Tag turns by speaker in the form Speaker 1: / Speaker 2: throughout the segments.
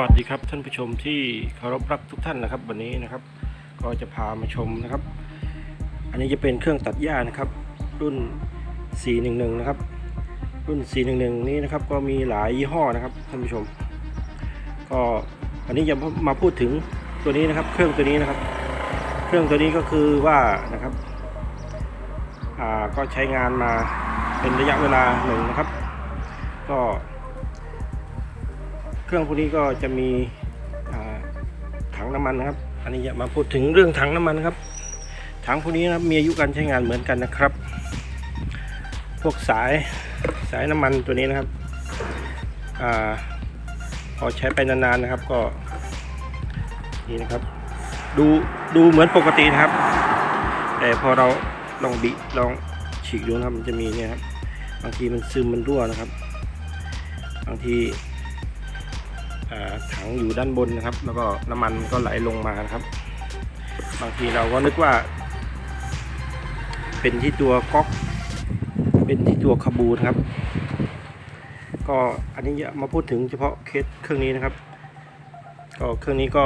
Speaker 1: วัสดีครับท่านผู้ชมที่เคารพรักทุกท่านนะครับ วันนี้นะครับ ก็จะพามาชมนะครับ อันนี้จะเป็นเครื่องตัดหญ้านะครับ รุ่น 411 นะครับ รุ่น 411 นี้นะครับก็มีหลายยี่ห้อนะครับท่านผู้ชม ก็อันนี้จะมาพูดถึงตัวนี้นะครับ เครื่องตัวนี้นะครับ เครื่องตัวนี้ก็คือว่านะครับอ่าก็ใช้งานมาเป็นระยะเวลาหนึ่งนะครับ ก็ เครื่องพวกนี้ก็จะมีถังน้ำมันนะครับ อันนี้จะมาพูดถึงเรื่องถังน้ำมันครับ ถังพวกนี้นะครับมีอายุการใช้งานเหมือนกันนะครับ พวกสายสายน้ำมันตัวนี้นะครับอาพอใช้ไปนานๆนะครับก็นี่นะครับ ดูดูเหมือนปกตินะครับ แต่พอเราลองบิลองฉีกดูนะครับมันจะมีเนี่ยครับบางทีมันซึมมันรั่วนะครับ บางที ถังอยู่ด้านบนนะครับ แล้วก็น้ำมันก็ไหลลงมานะครับ บางทีเราก็นึกว่า เป็นที่ตัวก๊อก เป็นที่ตัวคาบูนะครับ ก็อันนี้จะมาพูดถึงเฉพาะเคสเครื่องนี้นะครับ ก็เครื่องนี้ก็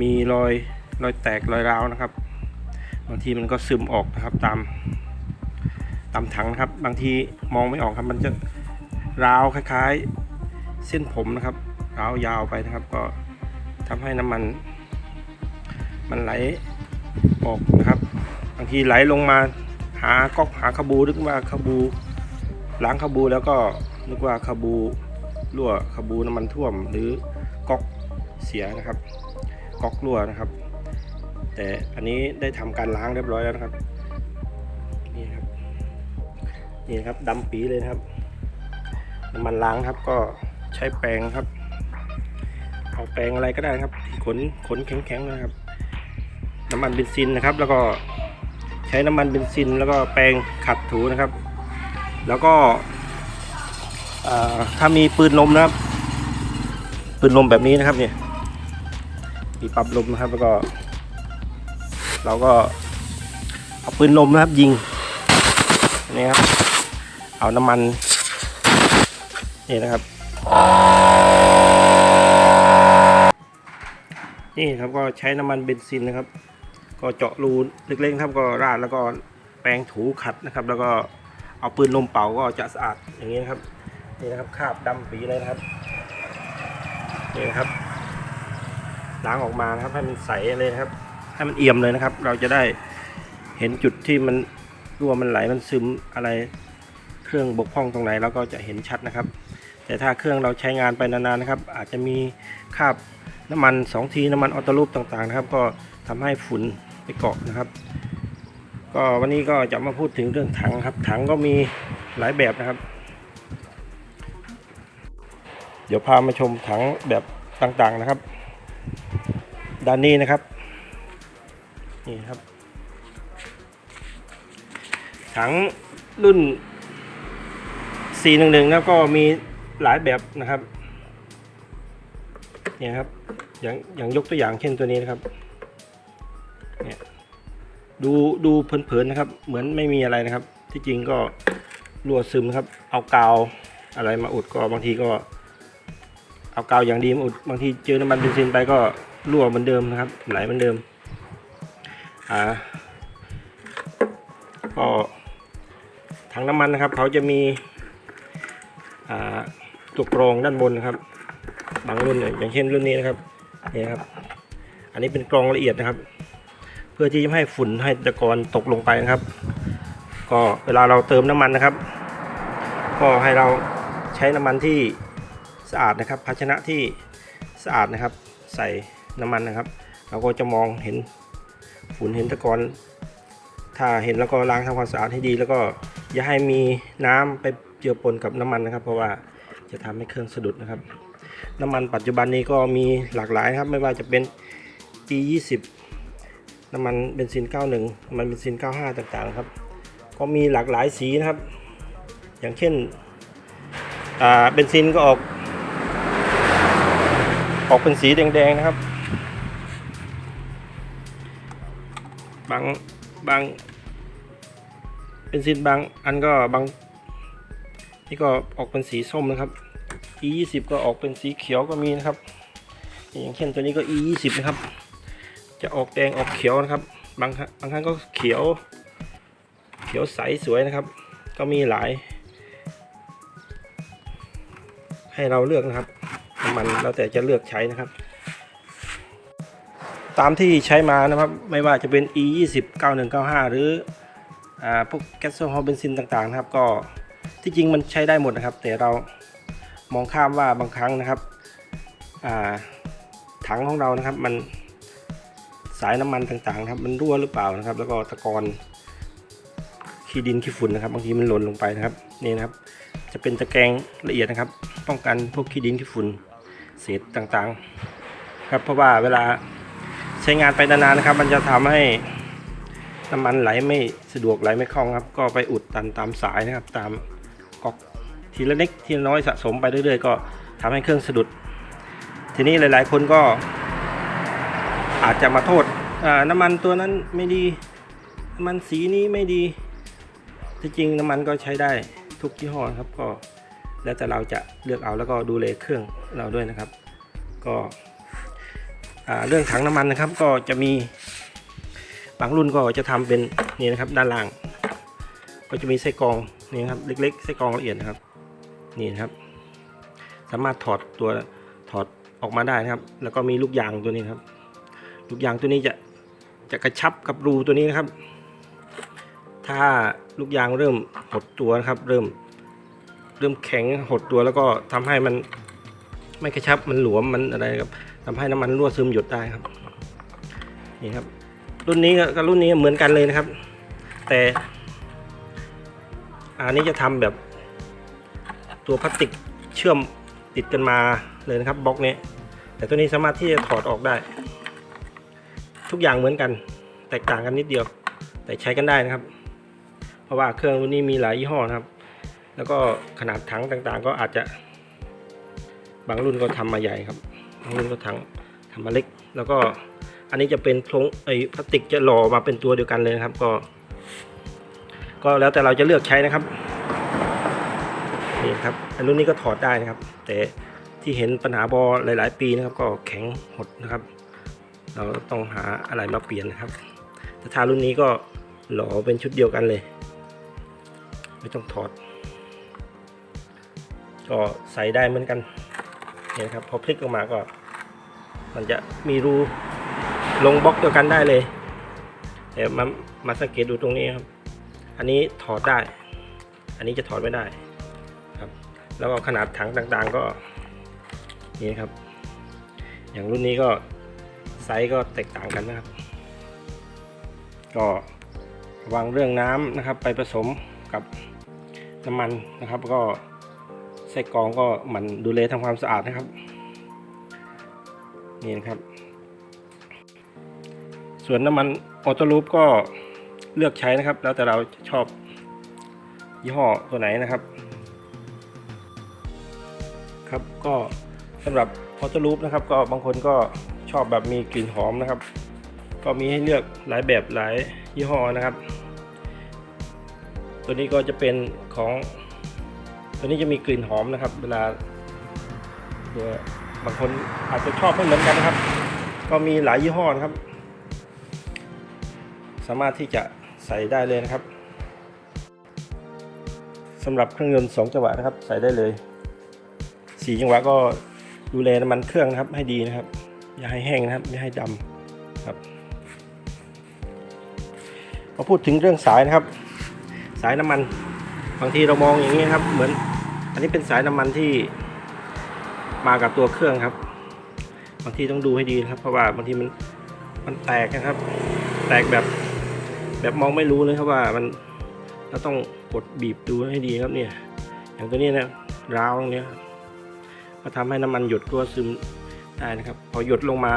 Speaker 1: มีรอยรอยแตกรอยร้าวนะครับ บางทีมันก็ซึมออกนะครับตามตามถังนะครับ บางทีมองไม่ออกครับมันจะร้าวคล้าย ๆ เส้นผมนะครับร้าวยาวไปนะครับ ก็ทำให้น้ำมัน มันไหลออกนะครับ บางทีไหลลงมาหาก๊อกหาคาบูนึกว่าคาบูล้างคาบูแล้วก็นึกว่าคาบูรั่วคาบูน้ำมันท่วม หรือก๊อกเสียนะครับก๊อกรั่วนะครับ แต่อันนี้ได้ทำการล้างเรียบร้อยแล้วนะครับนี่ครับนี่ครับดำปีเลยนะครับน้ำมันล้างครับก็ ใช้แปรงครับเอาแปรงอะไรก็ได้ครับที่ขนขนแข็งๆนะครับ น้ำมันเบนซินนะครับ แล้วก็ใช้น้ำมันเบนซิน แล้วก็แปรงขัดถูนะครับ แล้วก็ถ้ามีปืนลมนะครับ ปืนลมแบบนี้นะครับเนี่ยมีปั๊บลมนะครับ แล้วก็ เราก็เอาปืนลมนะครับยิงนี่ครับ เอาน้ำมันนี่นะครับ นี่ครับก็ใช้น้ำมันเบนซินนะครับ ก็เจาะรูเล็กๆครับก็ราดแล้วก็แปรงถูขัดนะครับ แล้วก็เอาปืนลมเป่าก็จะสะอาดอย่างนี้นะครับนี่นะครับคราบดำปีเลยนะครับนี่นะครับล้างออกมานะครับให้มันใสเลยนะครับ ให้มันเอี่ยมเลยนะครับ เราจะได้เห็นจุดที่มันรั่วมันไหลมันซึมอะไร เครื่องบกพร่องตรงไหนเราก็จะเห็นชัดนะครับ แต่ถ้าเครื่องเราใช้งานไปนานๆนะครับ อาจจะมีคราบน้ำมัน 2 ทีน้ำมันออโต้ลูปต่างๆนะครับ ก็ทำให้ฝุ่นไปเกาะนะครับ ก็วันนี้ก็จะมาพูดถึงเรื่องถังครับ ถังก็มีหลายแบบนะครับ เดี๋ยวพามาชมถังแบบต่างๆนะครับ ด้านนี้นะครับ นี่ครับ ถังรุ่น 411 นะครับก็มี หลายแบบนะครับ เนี่ยครับ อย่างอย่างยกตัวอย่างเช่นตัวนี้นะครับ เนี่ย ดูดูเพลินๆนะครับ เหมือนไม่มีอะไรนะครับ ที่จริงก็รั่วซึมครับ เอากาวอะไรมาอุดก็บางทีก็ เอากาวอย่างดีมาอุดบางทีเจอน้ำมันเบนซินไปก็รั่วเหมือนเดิมนะครับ ไหลเหมือนเดิม อ่า ก็ถังน้ำมันนะครับ เขาจะมีอ่า ตัวกรองด้านบนนะครับ บางรุ่นอย่างเช่นรุ่นนี้นะครับนี่ครับ อันนี้เป็นกรองละเอียดนะครับ เพื่อที่จะไม่ให้ฝุ่นให้ตะกอนตกลงไปนะครับ ก็เวลาเราเติมน้ำมันนะครับ ก็ให้เราใช้น้ำมันที่สะอาดนะครับ ภาชนะที่สะอาดนะครับ ใส่น้ำมันนะครับ เราก็จะมองเห็นฝุ่นเห็นตะกอนถ้าเห็นแล้วก็ล้างทำความสะอาดให้ดี แล้วก็อย่าให้มีน้ำไปเจือปนกับน้ำมันนะครับ เพราะว่า จะทำให้เครื่องสะดุดนะครับ น้ำมันปัจจุบันนี้ก็มีหลากหลายครับ ไม่ว่าจะเป็น E20 น้ำมันเบนซิน 91น้ำมันเบนซิน 95 ต่างๆครับ ก็มีหลากหลายสีนะครับ อย่างเช่นเบนซินก็ออก ออกเป็นสีแดงๆนะครับ บางบางเบนซินบางอันก็บางนี่ก็ออกเป็นสีส้มนะครับ e 2 0ก็ออกเป็นสีเขียวก็มีนะครับ อย่างเช่นตัวนี้ก็ e 2 0นะครับ จะออกแดงออกเขียวนะครับ บางครั้งบางครั้งก็เขียว เขียวใสสวยนะครับ ก็มีหลาย ให้เราเลือกนะครับน้ำมันแล้วแต่จะเลือกใช้นะครับ ตามที่ใช้มานะครับ ไม่ว่าจะเป็น e 2 0 9195 หรืออ่าพวกแก๊สโซฮอลเบนซินต่างๆนะครับ ก็ที่จริงมันใช้ได้หมดนะครับ แต่เรา มองข้ามว่าบางครั้งนะครับถังของเรานะครับ มันสายน้ำมันต่างๆครับ มันรั่วหรือเปล่านะครับ แล้วก็ตะกอนขี้ดินขี้ฝุ่นนะครับ บางทีมันหล่นลงไปนะครับนี่นะครับ จะเป็นตะแกรงละเอียดนะครับ ป้องกันพวกขี้ดินขี้ฝุ่นเศษต่างๆ ครับเพราะว่าเวลาใช้งานไปนานๆนะครับ มันจะทำให้น้ำมันไหลไม่สะดวกไหลไม่คล่องครับ ก็ไปอุดตันตามสายนะครับ ตามก๊อก ทีละเล็กทีละน้อยสะสมไปเรื่อยๆ ก็ทำให้เครื่องสะดุด ทีนี้หลายๆ คนก็ อาจจะมาโทษน้ำมันตัวนั้นไม่ดีน้ำมันสีนี้ไม่ดีที่จริงน้ำมันก็ใช้ได้ทุกยี่ห้อครับก็แล้วแต่เราจะเลือกเอาแล้วก็ดูแลเครื่องเราด้วยนะครับ ก็เรื่องถังน้ำมันนะครับ ก็จะมีบางรุ่นก็จะทำเป็นนี่นะครับด้านล่าง ก็จะมีไส้กรองนี่ครับเล็กๆไส้กรองละเอียดนะครับ นี่นะครับ สามารถถอดตัวถอดออกมาได้นะครับ แล้วก็มีลูกยางตัวนี้นครับ ลูกยางตัวนี้จะจะกระชับกับรูตัวนี้นะครับ ถ้าลูกยางเริ่มหดตัวนะครับ เริ่มเริ่มแข็งหดตัวแล้วก็ทำให้มันไม่กระชับมันหลวมมันอะไรครับทำให้น้ำมันรั่วซึมหยดได้ครับนี่ครับ รุ่นนี้กับรุ่นนี้เหมือนกันเลยนะครับ แต่อันนี้จะทำแบบ ตัวพลาสติกเชื่อมติดกันมาเลยนะครับบล็อกนี้ แต่ตัวนี้สามารถที่จะถอดออกได้ ทุกอย่างเหมือนกัน แตกต่างกันนิดเดียว แต่ใช้กันได้นะครับ เพราะว่าเครื่องรุ่นนี้มีหลายยี่ห้อนะครับ แล้วก็ขนาดถังต่างๆ ก็อาจจะ บางรุ่นก็ทำมาใหญ่ครับบางรุ่นก็ถังทำมาเล็ก แล้วก็อันนี้จะเป็นโครงไอ้พลาสติกจะหล่อมาเป็นตัวเดียวกันเลยนะครับ ก็ ก็แล้วแต่เราจะเลือกใช้นะครับ นี่ครับอันรุ่นนี้ก็ถอดได้นะครับ แต่ที่เห็นปัญหาบอหลาย ๆ ปีนะครับ ก็แข็งหดนะครับ เราต้องหาอะไรมาเปลี่ยนนะครับแต่ถ้ารุ่นนี้ก็หล่อเป็นชุดเดียวกันเลย ไม่ต้องถอด ก็ใส่ได้เหมือนกันเนี่ยนครับพอพลิกออกมาก็ มันจะมีรูลงบล็อกเดียวกันได้เลยแต่มามาสังเกตดูตรงนี้ครับ อันนี้ถอดได้ อันนี้จะถอดไม่ได้ ครับแล้วก็ขนาดถังต่างๆก็นี่ครับ อย่างรุ่นนี้ก็ไซส์ก็แตกต่างกันนะครับ ก็วางเรื่องน้ำนะครับ ไปผสมกับน้ำมันนะครับ ก็ใส่กรองก็หมันดูแลทำความสะอาดนะครับนี่นะครับ ส่วนน้ำมันออโต้ลูปก็เลือกใช้นะครับ แล้วแต่เราชอบยี่ห้อตัวไหนนะครับ ครับก็สำหรับออโต้ลูปนะครับ ก็บางคนก็ชอบแบบมีกลิ่นหอมนะครับ ก็มีให้เลือกหลายแบบหลายยี่ห้อนะครับ ตัวนี้ก็จะเป็นของ ตัวนี้จะมีกลิ่นหอมนะครับ เวลาตัวบางคนอาจจะชอบไม่เหมือนกันนะครับ ก็มีหลายยี่ห้อนะครับ สามารถที่จะใส่ได้เลยนะครับสำหรับเครื่องยนต์ 2 จังหวะนะครับ ใส่ได้เลย 4จังหวะก็ดูแลน้ำมันเครื่องนะครับ ให้ดีนะครับ อย่าให้แห้งนะครับไม่ให้ดำครับมาพูดถึงเรื่องสายนะครับ สายน้ำมันบางทีเรามองอย่างนี้ครับ เหมือน อันนี้เป็นสายน้ำมันที่มากับตัวเครื่องครับ บางทีต้องดูให้ดีนะครับ เพราะว่าบางทีมันมันแตกนะครับ แตกแบบแบบมองไม่รู้เลยครับว่ามันเราต้องกดบีบดูให้ดีครับเนี่ย อย่างตัวนี้นะราวตรงนี้ ก็ทำให้น้ำมันหยดตัวซึมได้นะครับ พอหยดลงมา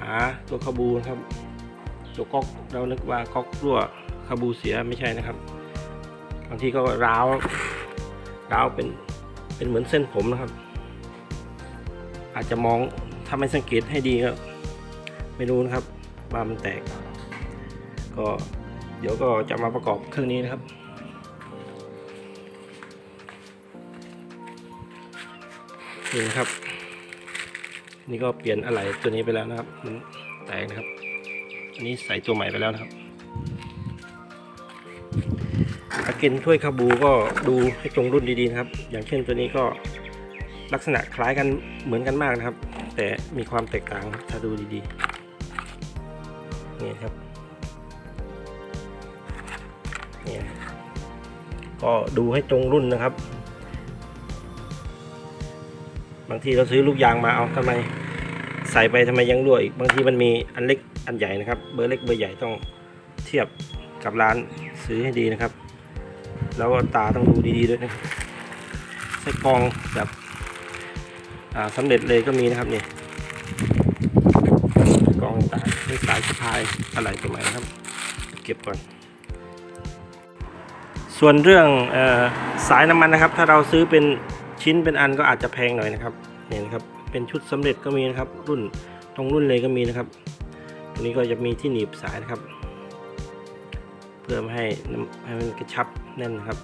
Speaker 1: หาตัวคาบูนะครับตัวก๊อกเรานึกว่าก๊อกรั่วคาบูเสียไม่ใช่นะครับบางทีก็ร้าวร้าวเป็นเป็นเหมือนเส้นผมนะครับ อาจจะมองถ้าไม่สังเกตให้ดีก็ไม่รู้นะครับว่ามันแตก ก็เดี๋ยวก็จะมาประกอบเครื่องนี้นะครับ นี่นะครับ นี่ก็เปลี่ยนอะไหล่ตัวนี้ไปแล้วนะครับ มันแตกนะครับ อันนี้ใส่ตัวใหม่ไปแล้วนะครับอาเกนถ้วยคาบูก็ดูให้ตรงรุ่นดีๆนะครับ อย่างเช่นตัวนี้ก็ลักษณะคล้ายกันเหมือนกันมากนะครับ แต่มีความแตกต่างครับถ้าดูดีๆ นี่ครับนี่ก็ดูให้ตรงรุ่นนะครับ บางทีเราซื้อลูกยางมาเอาทำไมใส่ไปทำไมยังรั่วอีกบางทีมันมีอันเล็กอันใหญ่นะครับ เบอร์เล็กเบอร์ใหญ่ต้องเทียบกับร้านซื้อให้ดีนะครับ แล้วก็ตาต้องดูดีๆด้วยนะใส่กองแบบอ่าสำเร็จเลยก็มีนะครับนี่กองตาสายสะพายอะไรตัวใหม่นะครับ เก็บก่อนส่วนเรื่องออสายน้ำมันนะครับ ถ้าเราซื้อเป็น ชิ้นเป็นอันก็อาจจะแพงหน่อยนะครับเนี่ยนะครับเป็นชุดสำเร็จก็มีนะครับรุ่นตรงรุ่นเลยก็มีนะครับตรงนี้ก็จะมีที่หนีบสายนะครับ เพื่อไม่ให้ให้มันกระชับแน่นนะครับ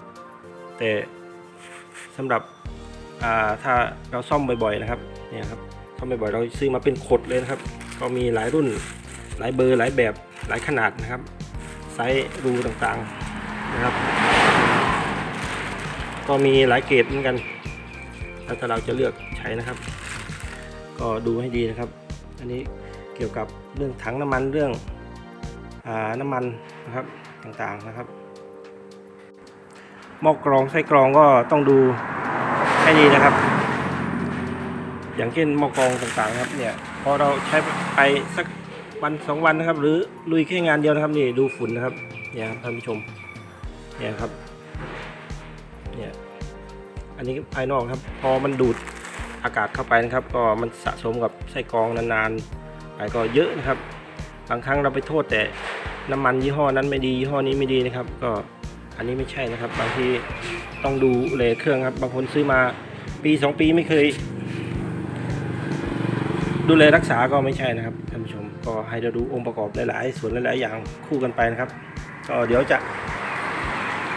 Speaker 1: แต่สำหรับถ้าเราซ่อมบ่อยๆนะครับเนี่ยครับซ่อมบ่อยๆเราซื้อมาเป็นขดเลยนะครับ ก็มีหลายรุ่นหลายเบอร์หลายแบบหลายขนาดนะครับไซส์รูต่างๆนะครับ ก็มีหลายเกรดเหมือนกัน แล้วถ้าเราจะเลือกใช้นะครับ ก็ดูให้ดีนะครับ อันนี้เกี่ยวกับเรื่องถังน้ำมันเรื่องอน้ำมันนะครับต่างๆนะครับหม้อกรองไส้กรองก็ต้องดูให้ดีนะครับ อย่างเช่นหม้อกรองต่างๆครับเนี่ยพอเราใช้ไปสักวันสองวันนะครับ หรือลุยแค่งานเดียวนะครับนี่ดูฝุ่นนะครับเนี่ยครับท่านผู้ชมเนี่ยครับเนี่ย นนี้ภายนอกครับ พอมันดูดอากาศเข้าไปนะครับ ก็มันสะสมกับไส้กรองนานๆไปก็เยอะนะครับ บางครั้งเราไปโทษแต่น้ำมันยี่ห้อนั้นไม่ดียี่ห้อนี้ไม่ดีนะครับ ก็อันนี้ไม่ใช่นะครับ บางทีต้องดูเลเครื่องครับ บางคนซื้อมาปีสองปีไม่เคย ดูแลรักษาก็ไม่ใช่นะครับท่านผู้ชมก็ให้เราดูองค์ประกอบหลายๆ ส่วนหลาย ๆ อย่างคู่กันไปนะครับก็เดี๋ยวจะ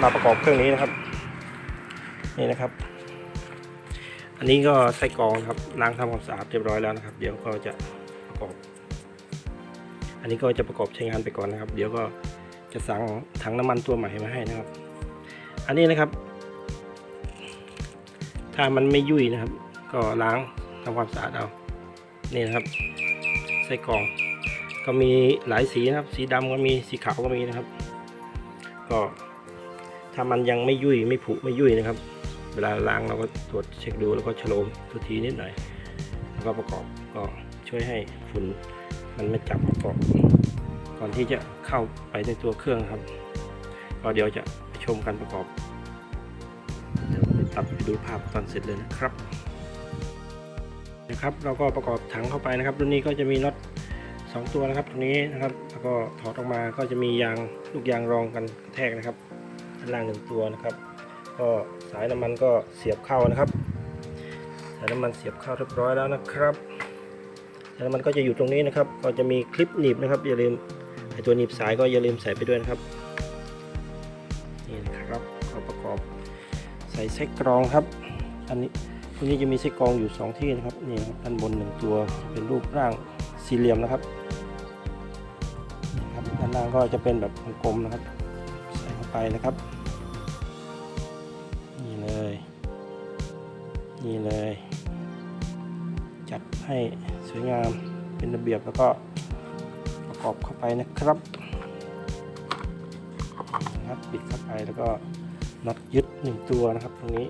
Speaker 1: มาประกอบเครื่องนี้นะครับ นี่นะครับ อันนี้ก็ใส่กรองครับล้างทำความสะอาดเรียบร้อยแล้วนะครับ เดี๋ยวก็จะประกอบ อันนี้ก็จะประกอบใช้งานไปก่อนนะครับ เดี๋ยวก็จะสั่งถังน้ำมันตัวใหม่มาให้นะครับ อันนี้นะครับ ถ้ามันไม่ยุ่ยนะครับ ก็ล้างทำความสะอาดเอานี่นะครับใส่กรอง ก็มีหลายสีนะครับ สีดำก็มีสีขาวก็มีนะครับ ก็ถ้ามันยังไม่ยุ่ยไม่ผุไม่ยุ่ยนะครับ เวลาล้างเราก็ตรวจเช็คดูแล้วก็ฉโลมทุกทีนิดหน่อย แล้วก็ประกอบก็ช่วยให้ฝุ่นมันไม่จับประกอบก่อนที่จะเข้าไปในตัวเครื่องครับ ก็เดี๋ยวจะชมการประกอบเดี๋ยวไปตัดไปดูภาพตอนเสร็จเลยนะครับนะครับเราก็ประกอบถังเข้าไปนะครับรุ่นนี้ก็จะมีน็อตสองตัวนะครับตรงนี้นะครับ แล้วก็ถอดออกมาก็จะมียางลูกยางรองกันกระแทกนะครับด้านล่างหนึ่งตัวนะครับ ก็สายน้ำมันก็เสียบเข้านะครับ สายน้ำมันเสียบเข้าเรียบร้อยแล้วนะครับสายน้ำมันก็จะอยู่ตรงนี้นะครับ ก็จะมีคลิปหนีบนะครับ อย่าลืมไอตัวหนีบสายก็อย่าลืมใส่ไปด้วยนะครับนี่นะครับก็ประกอบใส่ไส้กรองครับ อันนี้ตรงนี้จะมีไส้กรองอยู่ 2 ที่นะครับนี่ครับด้านบนหนึ่งตัวเป็นรูปร่างสี่เหลี่ยมนะครับนี่ครับด้านล่างก็จะเป็นแบบกลมนะครับ ใส่เข้าไปนะครับ นี่เลย จัดให้สวยงามเป็นระเบียบแล้วก็ประกอบเข้าไปนะครับนะครับปิดเข้าไปแล้วก็น็อตยึดหนึ่งตัวนะครับตรงนี้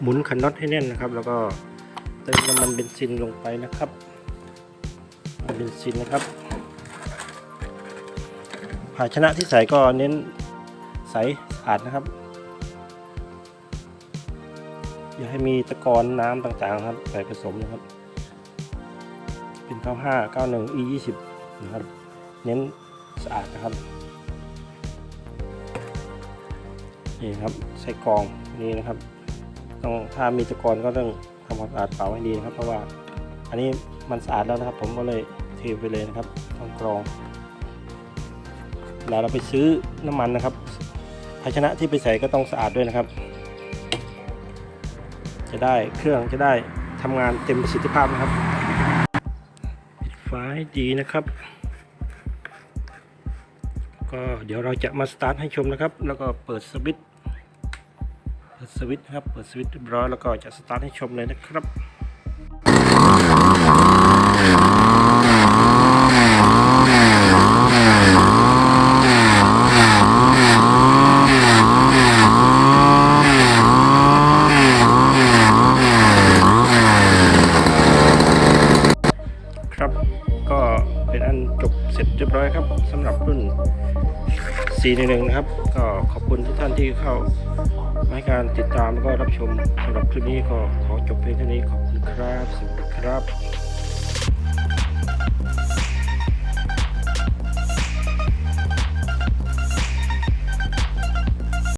Speaker 1: หมุนคันน็อตให้แน่นนะครับ แล้วก็เติมน้ำมันเบนซินลงไปนะครับเบนซินนะครับ ภาชนะที่ใส่ก็เน้นใสาดนะครับ อย่าให้มีตะกอนน้ำต่างๆครับใส่ผสมนะครับ เป็น 95 91 E 20 นะครับ เน้นสะอาดนะครับนี่ครับใส่กรองนี่นะครับ ต้องถ้ามีตะกอนก็ต้องทำความสะอาดเป่าให้ดีนะครับ เพราะว่าอันนี้มันสะอาดแล้วนะครับ ผมก็เลยเทไปเลยนะครับต้องกรองเวลาเราไปซื้อน้ำมันนะครับ ภาชนะที่ไปใส่ก็ต้องสะอาดด้วยนะครับ จะได้เครื่องจะได้ทำงานเต็มประสิทธิภาพนะครับปิดไฟให้ดีนะครับ ก็เดี๋ยวเราจะมาสตาร์ทให้ชมนะครับ แล้วก็เปิดสวิตช์เปิดสวิตช์ครับ เปิดสวิตช์เรียบร้อยแล้วก็จะสตาร์ทให้ชมเลยนะครับ 411นะครับ ก็ขอบคุณทุกท่านที่เข้ามาให้การติดตามแล้วก็รับชมสำหรับคลิปนี้ก็ขอจบเพียงเท่านี้ขอบคุณครับ สวัสดีครับ